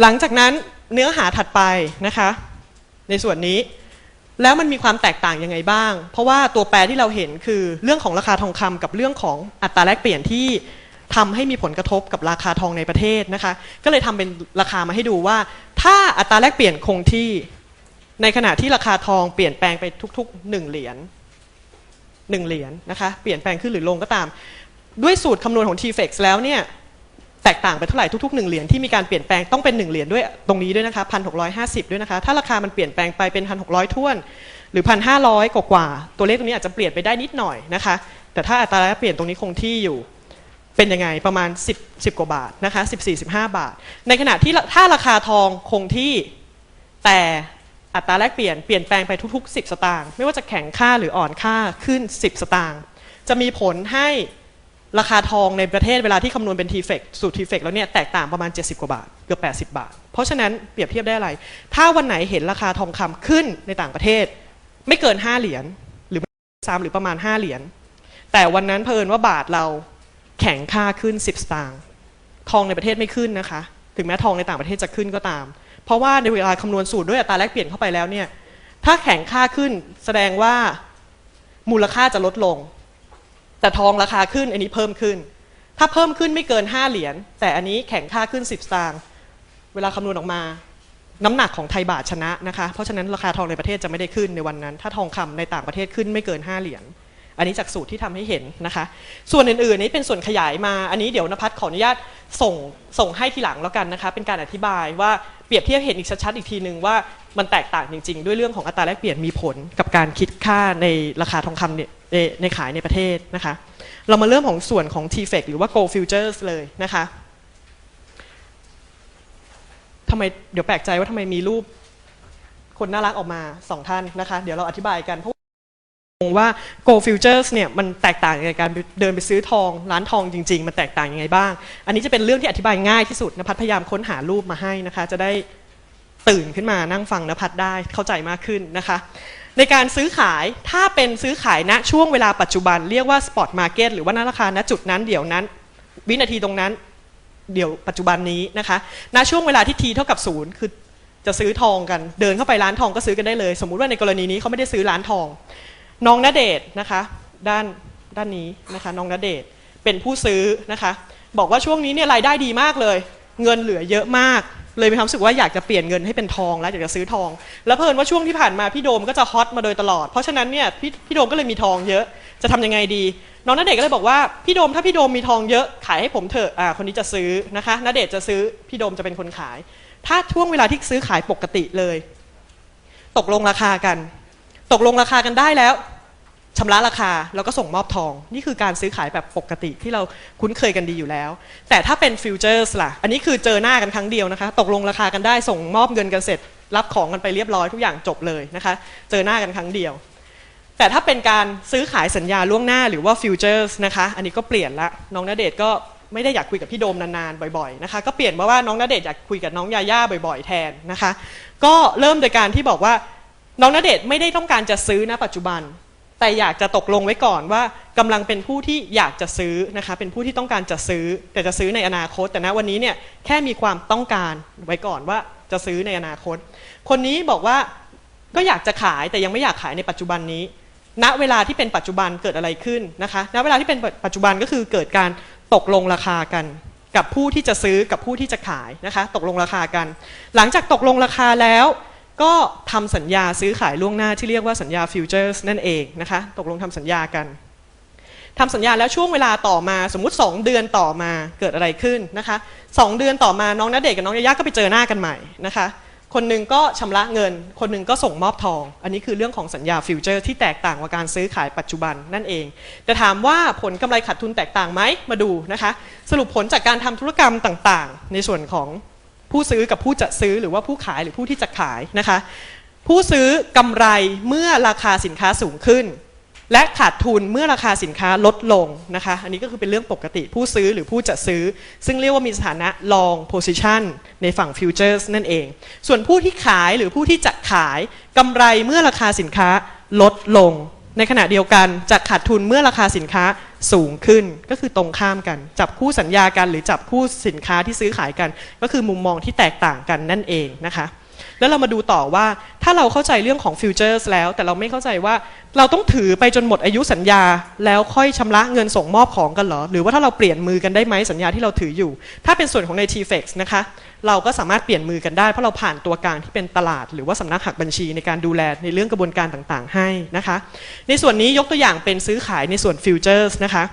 หลังจากนั้นเนื้อหาถัดไปนะคะ ในส่วนนี้แล้วมันมีความแตกต่างยังไงบ้าง เพราะว่าตัวแปรที่เราเห็นคือเรื่องของราคาทองคำกับเรื่องของอัตราแลกเปลี่ยนที่ทำให้มีผลกระทบกับราคาทองในประเทศนะคะ ก็เลยทำเป็นราคามาให้ดูว่า ถ้าอัตราแลกเปลี่ยนคงที่ในขณะที่ราคาทองเปลี่ยนแปลงไปทุกๆ1เหรียญ1เหรียญนะคะ เปลี่ยนแปลงขึ้นหรือลงก็ตาม ด้วยสูตรคำนวณของ t-fex แล้วเนี่ย แตกต่างไปเท่าไหร่ทุกๆ1เหรียญที่มีการเปลี่ยนแปลงต้องเป็น1เหรียญด้วยตรงนี้ด้วยนะคะ1,650ด้วยนะคะ ถ้าราคามันเปลี่ยนแปลงไปเป็น1,600ท้วนหรือ1,500กว่าตัวเลขตรงนี้อาจจะเปลี่ยนไปได้นิดหน่อยนะคะ แต่ถ้าอัตราแลกเปลี่ยนตรงนี้คงที่อยู่เป็นยังไงประมาณ 10 10 กว่าบาทนะคะ14 15 บาท ในขณะที่ถ้าราคาทองคงที่แต่อัตราแลกเปลี่ยนเปลี่ยนแปลงไปทุก ๆ 10 สตางค์ไม่ว่าจะแข็งค่าหรืออ่อนค่าขึ้น 10 สตางค์จะมีผลให้ ราคาทองในประเทศเวลาที่คำนวณเป็น t f e c สูตร t f e c แล้วเนี่ยแตกต่างประมาณ 70 กว่าบาท เกือบ 80 บาท เพราะฉะนั้นเปรียบเทียบได้อะไร ถ้าวันไหนเห็นราคาทองคำขึ้นในต่างประเทศ ไม่เกิน 5 เหรียญหรือ3หรือประมาณ 5 เหรียญแต่วันนั้นเพลินว่าบาทเราแข็งค่าขึ้น 10 สตางค์ทองในประเทศไม่ขึ้นนะคะ ถึงแม้ทองในต่างประเทศจะขึ้นก็ตาม เพราะว่าในเวลาคำนวณสูตรด้วยอัตราแลกเปลี่ยนเข้าไปแล้วเนี่ยถ้าแข็งค่าขึ้นแสดงว่ามูลค่าจะลดลง แต่ทองราคาขึ้นอันนี้เพิ่มขึ้น ถ้าเพิ่มขึ้นไม่เกิน 5 เหรียญแต่อันนี้แข็งค่าขึ้น 10สตางค์เวลาคำนวณออกมา น้ำหนักของไทยบาทชนะนะคะเพราะฉะนั้นราคาทองในประเทศจะไม่ได้ขึ้นในวันนั้น ถ้าทองคำในต่างประเทศขึ้นไม่เกิน 5 เหรียญอันนี้จากสูตรที่ทำให้เห็นนะคะ ส่วนอื่นๆนี้เป็นส่วนขยายมา อันนี้เดี๋ยวนภัสขออนุญาตส่งส่งให้ทีหลังแล้วกันนะคะ เป็นการอธิบายว่าเปรียบเทียบเห็นอีกชัดๆอีกทีหนึ่งว่ามันแตกต่างจริง ๆ ด้วยเรื่องของอัตราแลกเปลี่ยนมีผลกับการคิดค่าในราคาทองคำเนี่ย ในในขายในประเทศนะคะ เรามาเริ่มของส่วนของ t-fex หรือว่า gold futures เลยนะคะทำไมเดี๋ยวแปลกใจว่าทำไมมีรูปคนน่ารักออกมาสองท่านนะคะ เดี๋ยวเราอธิบายกันเพราะว่า gold futures เนี่ยมันแตกต่างยังไงการเดินไปซื้อทอง ร้านทองจริง ๆ มันแตกต่างยังไงบ้าง อันนี้จะเป็นเรื่องที่อธิบายง่ายที่สุดนภัสพยายามค้นหารูปมาให้นะคะ จะได้ตื่นขึ้นมานั่งฟังนภัสได้เข้าใจมากขึ้นนะคะ ในการซื้อขายถ้าเป็นซื้อขายณช่วงเวลาปัจจุบันเรียกว่า spot market หรือว่าณราคาณจุดนั้นเดี๋ยวนั้น วินาทีตรงนั้น เดี๋ยวปัจจุบันนี้นะคะณช่วงเวลาที่ t เท่ากับศูนย์คือจะซื้อทองกัน เดินเข้าไปร้านทองก็ซื้อกันได้เลย สมมุติว่าในกรณีนี้เขาไม่ได้ซื้อร้านทอง น้องณเดชน์นะคะ ด้านด้านนี้นะคะ น้องณเดชน์เป็นผู้ซื้อนะคะ บอกว่าช่วงนี้เนี่ยรายได้ดีมากเลย เงินเหลือเยอะมาก เลยมีความรู้สึกว่าอยากจะเปลี่ยนเงินให้เป็นทองแล้วอยากจะซื้อทอง แล้วเพิ่นว่าช่วงที่ผ่านมาพี่โดมก็จะฮอตมาโดยตลอด เพราะฉะนั้นเนี่ยพี่พี่โดมก็เลยมีทองเยอะจะทำยังไงดี น้องณเดชก็เลยบอกว่าพี่โดมถ้าพี่โดมมีทองเยอะขายให้ผมเถอะอ่าคนนี้จะซื้อนะคะณเดชจะซื้อพี่โดมจะเป็นคนขาย ถ้าช่วงเวลาที่ซื้อขายปกติเลย ตกลงราคากัน ตกลงราคากันได้แล้ว ชำระราคาแล้วก็ส่งมอบทอง นี่คือการซื้อขายแบบปกติที่เราคุ้นเคยกันดีอยู่แล้ว แต่ถ้าเป็นฟิวเจอร์สล่ะ อันนี้คือเจอหน้ากันครั้งเดียวนะคะ ตกลงราคากันได้ส่งมอบเงินกันเสร็จ รับของกันไปเรียบร้อยทุกอย่างจบเลยนะคะ เจอหน้ากันครั้งเดียว แต่ถ้าเป็นการซื้อขายสัญญาล่วงหน้าหรือว่าฟิวเจอร์สนะคะ อันนี้ก็เปลี่ยนละน้องณเดชน์ก็ไม่ได้อยากคุยกับพี่โดมนานๆ บ่อยๆนะคะ ก็เปลี่ยนมาว่าน้องณเดชน์อยากคุยกับน้องยาย่าบ่อย ๆแทนนะคะ ก็เริ่มโดยการที่บอกว่าน้องณเดชน์ไม่ได้ต้องการจะซื้อนะปัจจุบัน แต่อยากจะตกลงไว้ก่อนว่ากำลังเป็นผู้ที่อยากจะซื้อนะคะเป็นผู้ที่ต้องการจะซื้อ แต่จะซื้อในอนาคต แต่ณวันนี้เนี่ยแค่มีความต้องการไว้ก่อนว่าจะซื้อในอนาคต คนนี้บอกว่าก็อยากจะขายแต่ยังไม่อยากขายในปัจจุบันนี้ ณเวลาที่เป็นปัจจุบันเกิดอะไรขึ้นนะคะ ณเวลาที่เป็นปัจจุบันก็คือเกิดการตกลงราคากันกับผู้ที่จะซื้อกับผู้ที่จะขายนะคะ ตกลงราคากัน หลังจากตกลงราคาแล้ว ก็ทำสัญญาซื้อขายล่วงหน้าที่เรียกว่าสัญญาฟิวเจอร์สนั่นเองนะคะ ตกลงทำสัญญากันทำสัญญาแล้วช่วงเวลาต่อมาสมมุติ 2 เดือนต่อมาเกิดอะไรขึ้นนะคะ2เดือนต่อมาน้องณเดชกับน้องยายาก็ไปเจอหน้ากันใหม่นะคะ คนหนึ่งก็ชำระเงิน คนหนึ่งก็ส่งมอบทอง อันนี้คือเรื่องของสัญญาฟิวเจอร์ที่แตกต่างกว่าการซื้อขายปัจจุบันนั่นเอง แต่ถามว่าผลกำไรขาดทุนแตกต่างไหมมาดูนะคะ สรุปผลจากการทำธุรกรรมต่างๆ ในส่วนของ ผู้ซื้อกับผู้จะซื้อหรือว่าผู้ขายหรือผู้ที่จะขายนะคะ ผู้ซื้อกำไรเมื่อราคาสินค้าสูงขึ้น และขาดทุนเมื่อราคาสินค้าลดลงนะคะ อันนี้ก็คือเป็นเรื่องปกติผู้ซื้อหรือผู้จะซื้อ ซึ่งเรียกว่ามีสถานะ long position ในฝั่ง futures นั่นเอง ส่วนผู้ที่ขายหรือผู้ที่จะขายกำไรเมื่อราคาสินค้าลดลง ในขณะเดียวกันจะขาดทุนเมื่อราคาสินค้า สูงขึ้นก็คือตรงข้ามกัน จับคู่สัญญากัน หรือจับคู่สินค้าที่ซื้อขายกัน ก็คือมุมมองที่แตกต่างกันนั่นเองนะคะ แล้วเรามาดูต่อว่าถ้าเราเข้าใจเรื่องของฟิวเจอร์สแล้ว แต่เราไม่เข้าใจว่าเราต้องถือไปจนหมดอายุสัญญา แล้วค่อยชำระเงินส่งมอบของกันเหรอ หรือว่าถ้าเราเปลี่ยนมือกันได้ไหมสัญญาที่เราถืออยู่ ถ้าเป็นส่วนของใน t f e x นะคะเราก็สามารถเปลี่ยนมือกันได้เพราะเราผ่านตัวกลางที่เป็นตลาด หรือว่าสำนักหักบัญชีในการดูแลในเรื่องกระบวนการต่างๆ ให้นะคะ ในส่วนนี้ยกตัวอย่างเป็นซื้อขายในส่วนฟิวเจอร์สนะคะ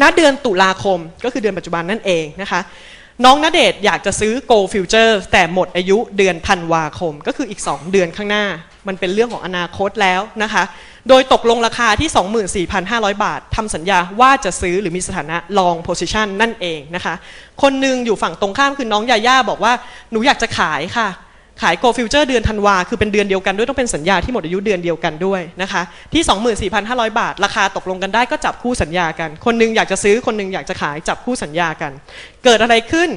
ณเดือนตุลาคมก็คือเดือนปัจจุบันนั่นเองนะคะ น้องณเดชน์อยากจะซื้อ Go Future แต่หมดอายุเดือนธันวาคม ก็คืออีก 2 เดือนข้างหน้า มันเป็นเรื่องของอนาคตแล้วนะคะ โดยตกลงราคาที่ 24,500 บาททำสัญญาว่าจะซื้อหรือมีสถานะ long position นั่นเองนะคะ คนหนึ่งอยู่ฝั่งตรงข้ามคือน้องยาย่าบอกว่าหนูอยากจะขายค่ะ ขาย Go Future เดือนธันวาคือเป็นเดือนเดียวกันด้วยต้องเป็นสัญญาที่หมดอายุเดือนเดียวกันด้วยนะคะที่ 24,500 บาท ราคาตกลงกันได้ก็จับคู่สัญญากัน คนหนึงอยากจะซื้อคนหนึงอยากจะขายจับคู่สัญญากัน เกิดอะไรขึ้น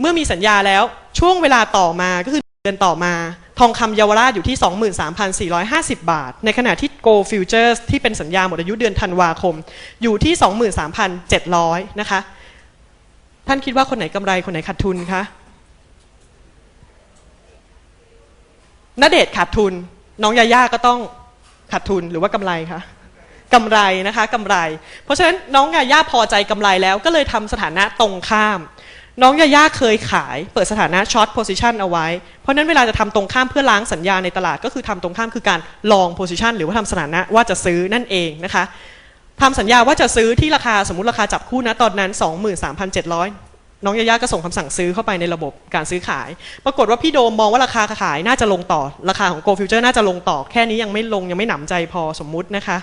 เมื่อมีสัญญาแล้วช่วงเวลาต่อมาก็คือเดือนต่อมา ทองคำเยาวราชอยู่ที่ 23,450 บาท ในขณะที่ Go Futures ที่เป็นสัญญาหมดอายุเดือนธันวาคม อยู่ที่ 23,700 นะคะ ท่านคิดว่าคนไหนกำไรคนไหนขาดทุนคะ ณเดชขาดทุน น้องยาย่าก็ต้องขาดทุนหรือว่ากำไรคะกำไรนะคะกำไร เพราะฉะนั้นน้องยาย่าพอใจกำไรแล้วก็เลยทำสถานะตรงข้าม น้องยาย่าเคยขายเปิดสถานะช็อตโพซิชันเอาไว้ เพราะฉะนั้นเวลาจะทำตรงข้ามเพื่อล้างสัญญาในตลาดก็คือทำตรงข้ามคือการลองโพซิชันหรือว่าทำสถานะว่าจะซื้อนั่นเองนะคะทำสัญญาว่าจะซื้อที่ราคาสมมติราคาจับคู่นะตอนนั้น 23,700 น้องยาย่าก็ส่งคำสั่งซื้อเข้าไปในระบบการซื้อขาย ปรากฏว่าพี่โดมมองว่าราคาขายน่าจะลงต่อ ราคาของ Go Future น่าจะลงต่อ แค่นี้ยังไม่ลงยังไม่หนำใจพอสมมุตินะคะ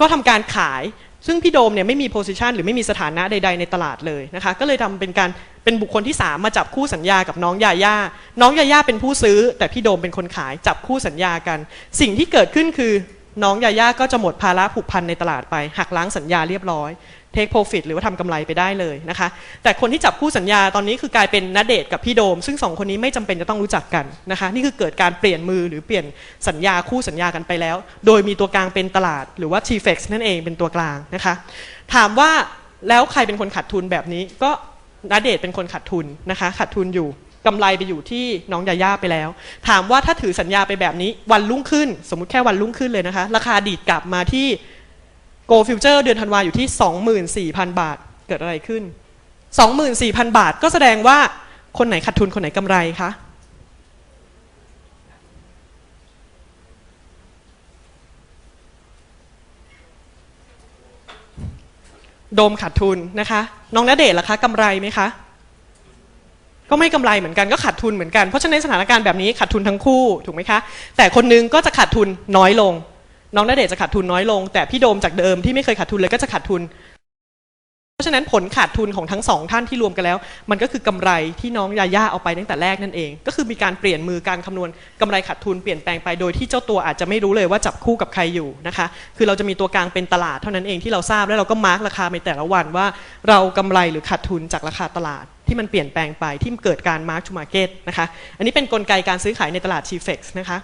ก็ทำการขาย ซึ่งพี่โดมเนี่ยไม่มีโพสิชันหรือไม่มีสถานะใด ๆ ในตลาดเลยนะคะ ก็เลยทำเป็นการเป็นบุคคลที่ 3 มาจับคู่สัญญากับน้องยาย่า น้องยาย่าเป็นผู้ซื้อ แต่พี่โดมเป็นคนขายจับคู่สัญญากัน สิ่งที่เกิดขึ้นคือน้องยาย่าก็จะหมดภาระผูกพันในตลาดไปหักล้างสัญญาเรียบร้อย เทคโปรฟิตหรือว่าทำกำไรไปได้เลยนะคะ แต่คนที่จับคู่สัญญาตอนนี้คือกลายเป็นนาเดชกับพี่โดม ซึ่งสองคนนี้ไม่จำเป็นจะต้องรู้จักกันนะคะ นี่คือเกิดการเปลี่ยนมือหรือเปลี่ยนสัญญาคู่สัญญากันไปแล้ว โดยมีตัวกลางเป็นตลาด หรือว่า t f e x นั่นเองเป็นตัวกลางนะคะ ถามว่าแล้วใครเป็นคนขาดทุนแบบนี้ก็นาเดชเป็นคนขาดทุนนะคะขาดทุนอยู่กำไรไปอยู่ที่น้องยาย่าไปแล้ว ถามว่าถ้าถือสัญญาไปแบบนี้วันรุ่งขึ้น สมมุติแค่วันรุ่งขึ้นเลยนะคะ ราคาดีดกลับมาที่ Go Future เดือนธันวาอยู่ที่ 24,000 บาทเกิดอะไรขึ้น 24,000 บาทก็แสดงว่าคนไหนขาดทุนคนไหนกำไรคะโดมขาดทุนนะคะ น้องณเดชน์ล่ะคะกำไรไหมคะ ก็ไม่กำไรเหมือนกันก็ขาดทุนเหมือนกัน เพราะฉะนั้นสถานการณ์แบบนี้ขาดทุนทั้งคู่ถูกไหมคะ แต่คนหนึงก็จะขาดทุนน้อยลง น้องณเดชจะขาดทุนน้อยลง แต่พี่โดมจากเดิมที่ไม่เคยขาดทุนเลยก็จะขาดทุน เพราะฉะนั้นผลขาดทุนของทั้งสองท่านที่รวมกันแล้ว มันก็คือกำไรที่น้องยาย่าเอาไปตั้งแต่แรกนั่นเอง ก็คือมีการเปลี่ยนมือการคำนวณกำไรขาดทุนเปลี่ยนแปลงไปโดยที่เจ้าตัวอาจจะไม่รู้เลยว่าจับคู่กับใครอยู่นะคะ คือเราจะมีตัวกลางเป็นตลาดเท่านั้นเองที่เราทราบแล้วเราก็มาร์กราคาในแต่ละวันว่า เรากำไรหรือขาดทุนจากราคาตลาดที่มันเปลี่ยนแปลงไปที่เกิดการมาร์กทูมาร์เก็ตนะคะ อันนี้เป็นกลไกการซื้อขายในตลาด t f e x นะคะ